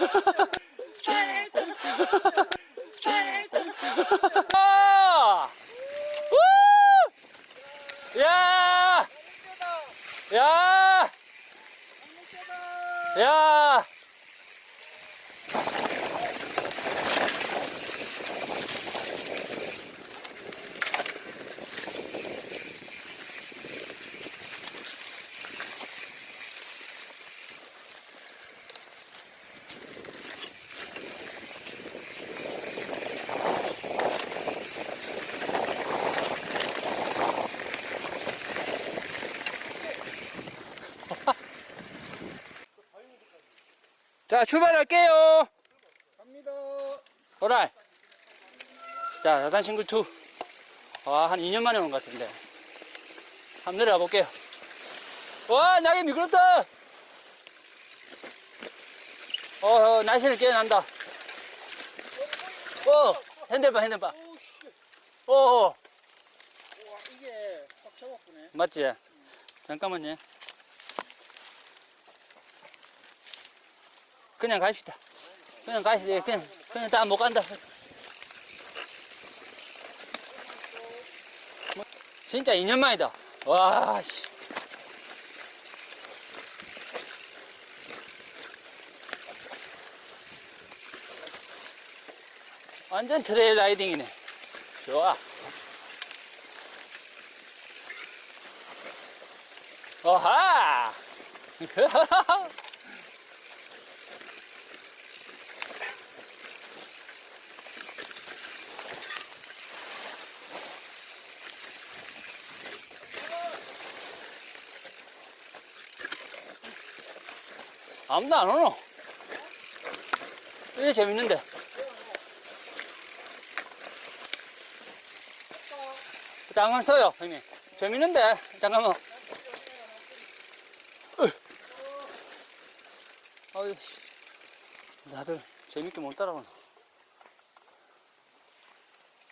아! 우! 야! 야! 야! 자, 출발할게요. 갑니다. 오라이. 자, 자산 싱글 2. 와, 한 2년 만에 온 것 같은데. 한번 내려가 볼게요. 와, 낙이 미끄럽다. 어, 어 날씨는 깨어난다. 어, 핸들바, 핸들바. 오, 씨. 어, 어, 와, 이게 확 잡았구네. 맞지? 잠깐만요. 그냥 갑시다. 그냥 가시죠. 그냥, 그냥 다 못 간다. 뭐, 진짜 2년 만이다. 와, 씨. 완전 트레일 라이딩이네. 좋아. 어하! 아무도 안 오노. 이게 재밌는데. 잠깐만 써요, 형님. 재밌는데. 잠깐만. 아유, 씨. 다들 재밌게 못 따라오나.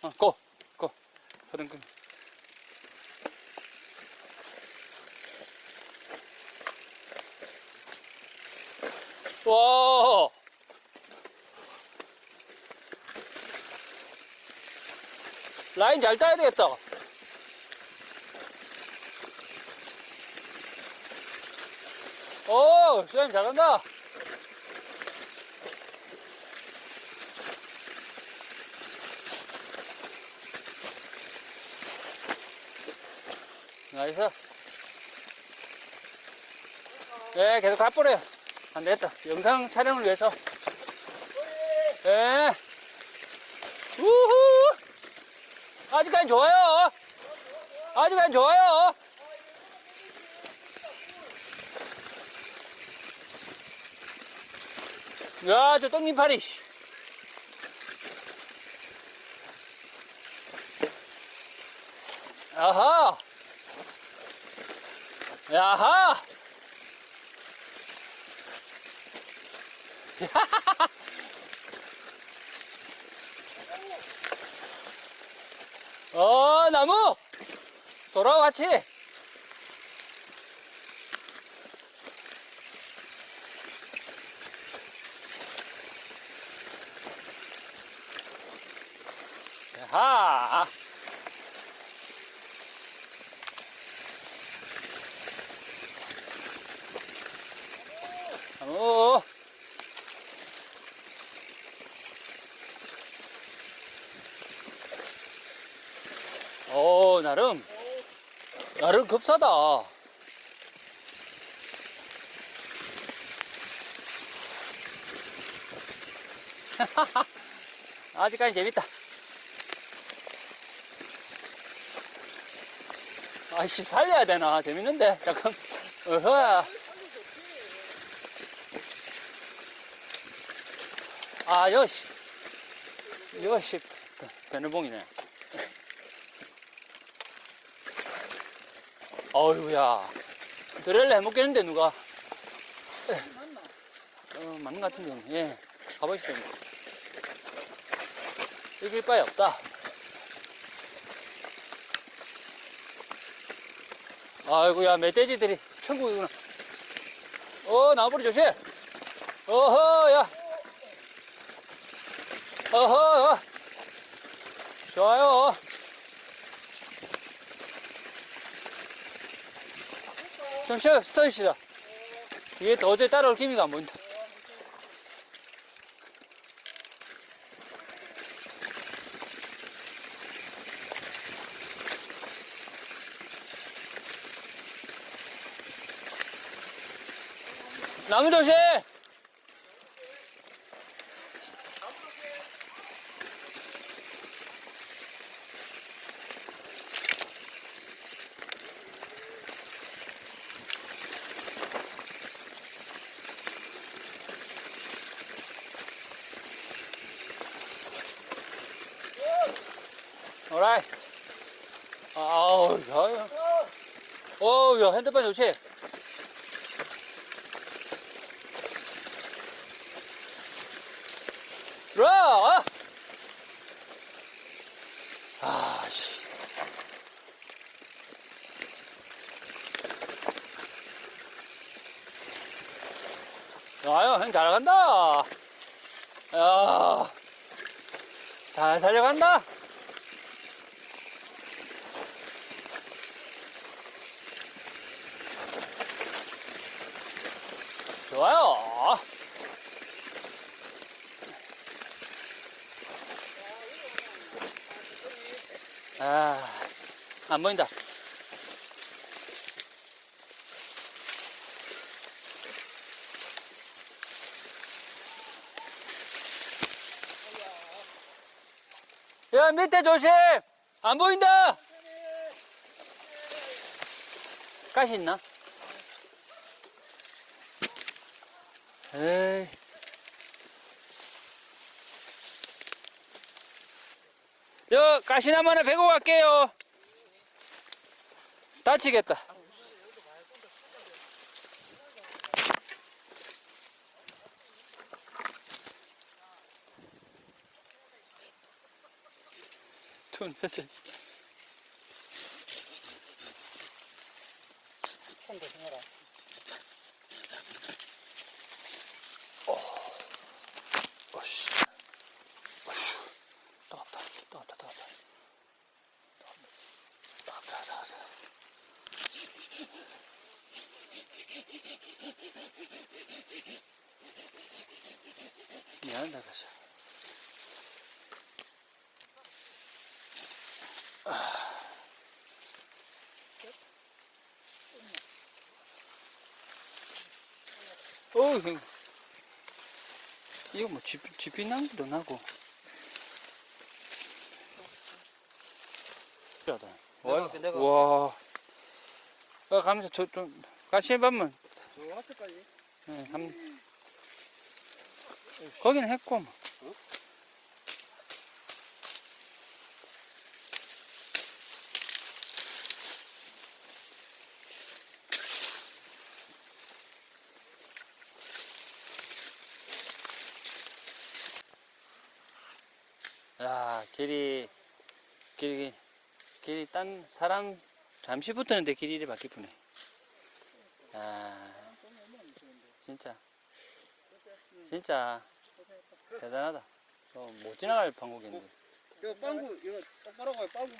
어, 고! 고! 허등끈. 와! 라인 잘 따야 되겠다. 오, 수장님 잘한다. 나이스. 네, 계속 가버려요. 안 되겠다. 영상 촬영을 위해서. 네. 우후! 아직까지 좋아요. 아직까지 좋아요. 야, 저 떡잎파리, 씨. 아하! 야하! 어, 나무! 돌아와, 같이! 하! 오! 오, 나름, 나름 급사다. 아직까지 재밌다. 아이씨, 살려야 되나? 재밌는데? 잠깐. 어허야. 아, 여시. 여시, 배늘봉이네. 어휴야. 드레를 해먹겠는데, 누가? 맞나? 어, 맞는 것 같은데, 예. 가보시죠. 이길 바에 없다. 아이고야, 멧돼지들이 천국이구나. 어, 나무리 조심! 어허, 야! 어허, 어. 좋아요. 좀 쉬어, 서주시다. 뒤에 도저히 따라올 기미가 안 보인다. 나무 조심! 오라이. 아우, 야, 야. 어우, 야, 핸드폰 조심. 들어와! 아, 씨. 아유, 형 잘간다. 야, 잘 살려간다. 좋아요. 아, 안 보인다. 야, 밑에 조심! 안 보인다! 가시 있나? 에이. 여, 가시나무 하나 베고 갈게요. 다치겠다. 돈 됐어. 콩 조심해라. 어씨. 따갑다, 따갑다, 따갑다. 따갑다, 따갑다. 미안하다, 가자. 어우, 형. 이거 뭐 집, 집이 낭비도 나고. 신기하다. 내가 와, 와. 어, 가면서 저, 좀, 같이 해보면, 저 앞에까지. 네, 한, 거기는 했고, 뭐. 야, 길이, 길이, 길이 딴 사람 잠시 붙었는데 길이 이리 바뀌쁘네. 야, 진짜. 진짜. 대단하다. 어, 못 지나갈 방법인데. 이거 빵구, 이거 똑바로 가요, 빵구.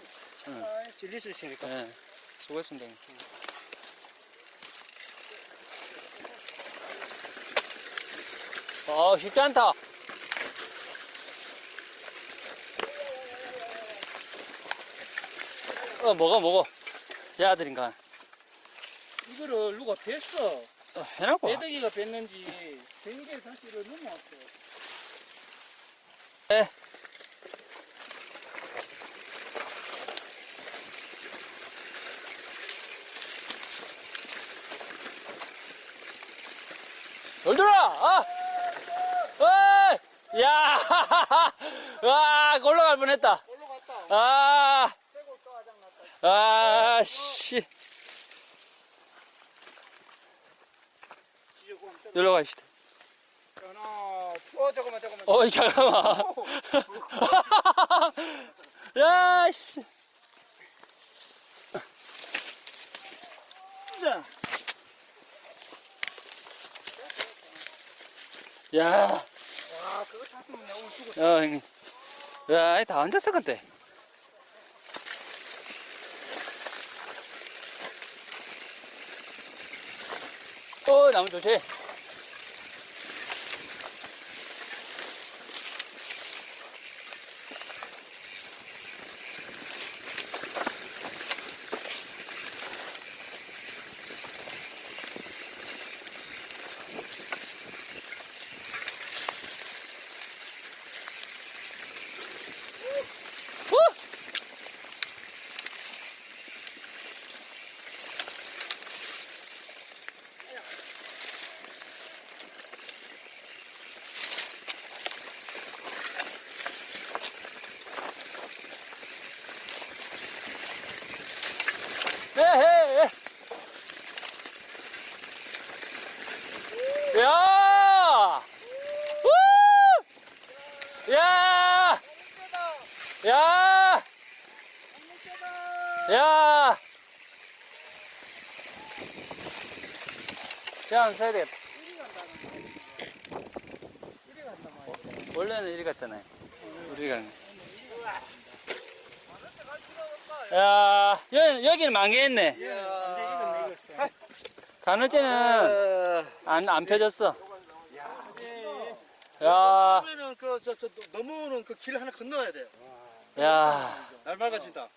응. 아, 질릴 수 있으니까. 네. 수고했습니다. 형님. 어, 쉽지 않다. 어, 먹어, 먹어. 제 아들인가. 이거를 누가 뺐어. 어, 해놨고. 배대기가 뺐는지, 된게 사실은 넘어왔어. 열들어! 아! 어이! 야! 와, 올라갈 뻔했다. 올라갔다. 아! 새골 또 화장 났다. 아, 씨. 갑시다. 하나, 어, 잠깐만, 잠깐만. 어이, 잠깐만. 야, 씨. 자, 야. 와, 그거 탔으면 나 오늘 죽었어. 어, 형님. 야, 다 앉았어, 그때. 어, 나무 조심. 후! 에헤! 야! 우! 야! 야! 야! 야, 서야 되겠다. 원래는 이리 갔잖아요. 우리 가는. 야, 여, 여기는 망개했네. 가늘째는 안, 안 펴졌어. 야, 그러면은 그저 저 넘어오는 그 길 하나 건너야 돼요. 야, 날 밝아진다.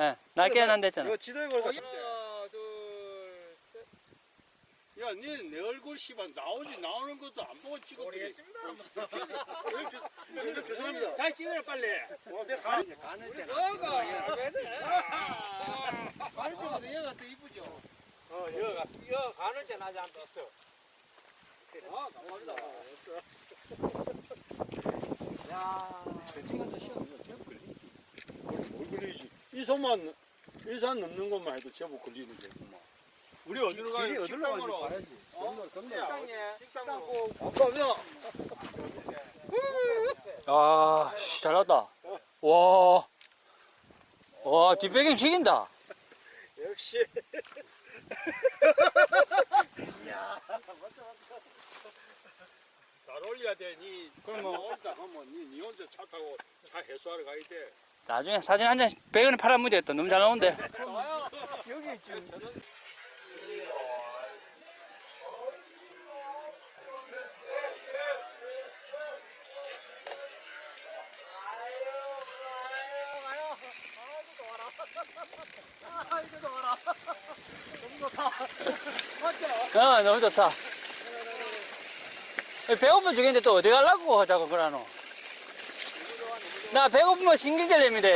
예, 날개는 안 됐잖아. 이거 지도에 보니까 하나, 둘, 셋. 야, 니내 얼굴 씨발 나오지 나오는 것도 안 보고 찍어. 모르겠습니다. 죄송합니다. 잘 찍어라 빨리. 어, 내가 가는 가는 쟤. 너가 왜 그래? 가는 쟤보다 얘가 더 이쁘죠. 어, 여가 여 가는 쟤 나지 않았어. 아, 감사합니다. 뭘 걸리지? 이 손만 일산 넘는 것만 해도 제법 걸리는 게구만. 우리 어디로 가요? 길이 어디로 식당으로. 봐야지. 어? 식당에. 식당고. 감사합니다. 아, 씨, 잘 나왔다. 와, 와, 뒷배경 죽인다. 역시. 잘 올려야 돼. 니 그러면 올다 하면 니, 니 혼자 차 타고 차 해수하러 가야 돼. 나중에 사진 한 장 100원에 팔아면 되겠다. 너무 잘 나오는데. 여기 지 어, 너무 좋다. 배고프면 죽겠는데 또 어디 가려고 자꾸 그러노? 나 배고프면 신경질냅니다.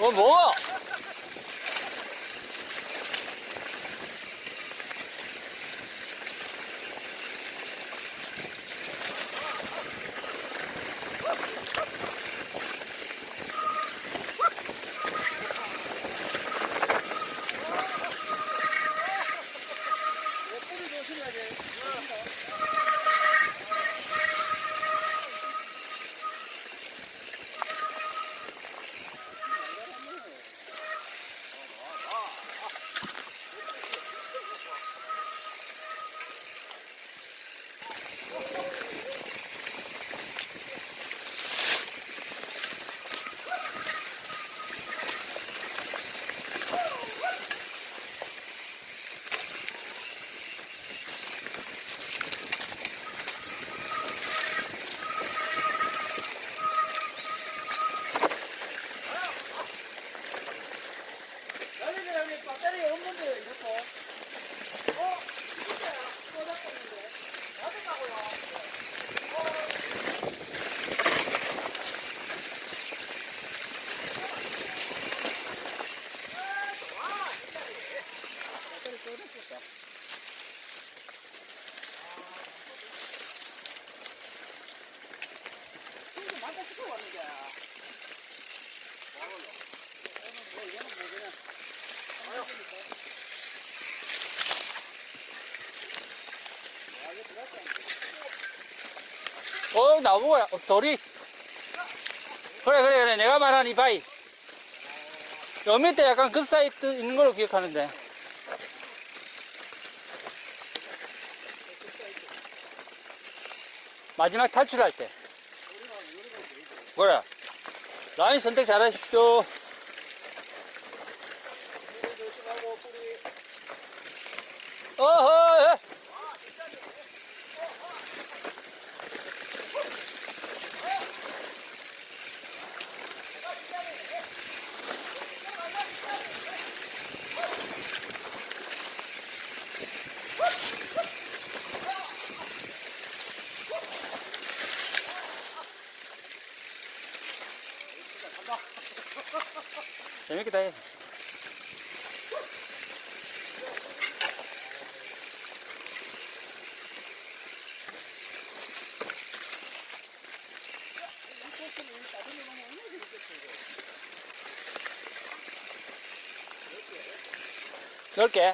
어, 뭐 들어가세요. 좋아하는 거야. 먹을래. 뭐 이거는 뭐 그냥. 아유. 아, 이거 들었다. 어, 나보고, 어, 돌이. 그래, 그래, 그래. 내가 말한 이 바위. 요 밑에 약간 급 사이트 있는 걸로 기억하는데. 마지막 탈출할 때. 그래. 라인 선택 잘 하십시오. 어허, 예. 재밌겠다. 해. 넓게.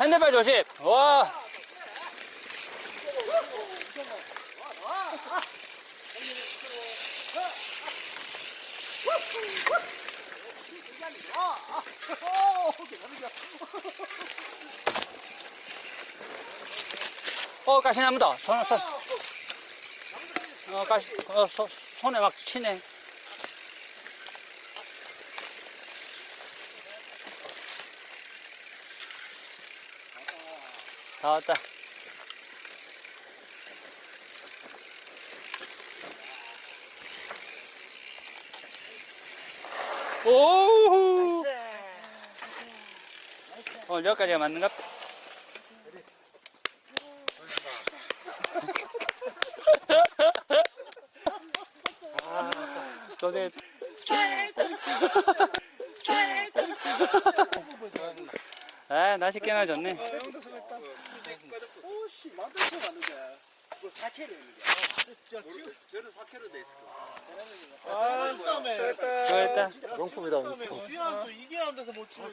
핸드발 조심. 와. 어, 가시나무다. 손, 손. 어, 가시, 어, 소, 손에 막 치네. 다 왔다. 오! 오늘 여기까지가 맞는 것 같아. 너네 아 날씨 꽤나 좋네 형도 수고했다. 오씨 만들어 왔는데. 이거 사케를 했는데. 야 지금 저는 4kg 돼 있을 거야. 아, 수고했다. 명품이다. 수영도 이게 안 돼서 못 치고.